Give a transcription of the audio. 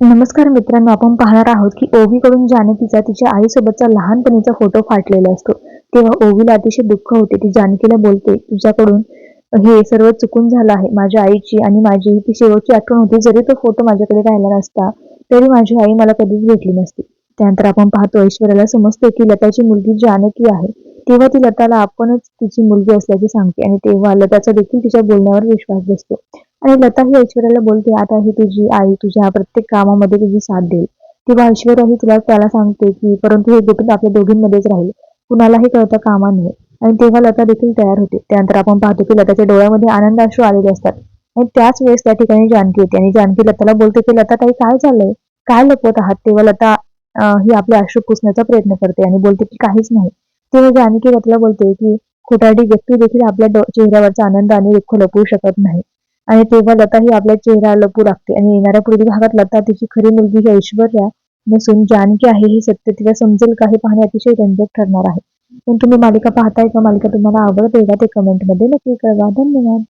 नमस्कार मित्रांनो आपण पाहणार आहोत की ओवीकडून जानकीचा तिच्या आईसोबतचा लहानपणीचा फोटो फाटलेला असतो. तेव्हा ओवीला अतिशय दुःख होते. ती जानकीला बोलते तुझ्याकडून हे सर्व चुकून झालं आहे. माझ्या आईची आणि माझी ती शेवटची आठवण होती. जरी तो फोटो माझ्याकडे राहिला नसता तरी माझी आई मला कधीच भेटली नसती. त्यानंतर आपण पाहतो ऐश्वर्याला समजते की लताची मुलगी जानकी आहे. तेव्हा ती लताला आपणच तिची मुलगी असल्याचे सांगते आणि तेव्हा लताचा देखील तिच्या बोलण्यावर विश्वास बसतो. आणि लता ही ऐश्वर्याला बोलते आता ही तुझी आई तुझ्या प्रत्येक कामामध्ये तुझी साथ देईल. तेव्हा ऐश्वर्या ही तुला त्याला सांगते की परंतु हे गुपित आपल्या दोघींमध्येच राहील. कुणालाही कळता कामा नये. आणि तेव्हा लता देखील तयार होते. त्यानंतर आपण पाहतो की लताच्या डोळ्यामध्ये आनंद अश्रू आलेले असतात. आणि त्याच वेळेस त्या ठिकाणी जानकी येते आणि जानकी लताला बोलते की लता ताई काय चाललंय? काय लपवत आहात? तेव्हा लता ही आपले अश्रू पुसण्याचा प्रयत्न करते आणि बोलते की काहीच नाही. तेव्हा जानकी लताला बोलते की खोटाडी व्यक्ती देखील आपल्या चेहऱ्यावरचा आनंद आणि दुःख लपवू शकत नाही. आणि तेव्हा लता ही आपल्या चेहरा लपू लागते आणि येणाऱ्या पुढील भागात लता तिची खरी मुलगी ही ऐश्वर्या नसून जानकी आहे ही सत्य तिला समजेल का हे पाहणे अतिशय रंजक ठरणार आहे. पण तुम्ही मालिका पाहताय का? मालिका तुम्हाला आवडते का? ते कमेंटमध्ये नक्की कळवा. धन्यवाद.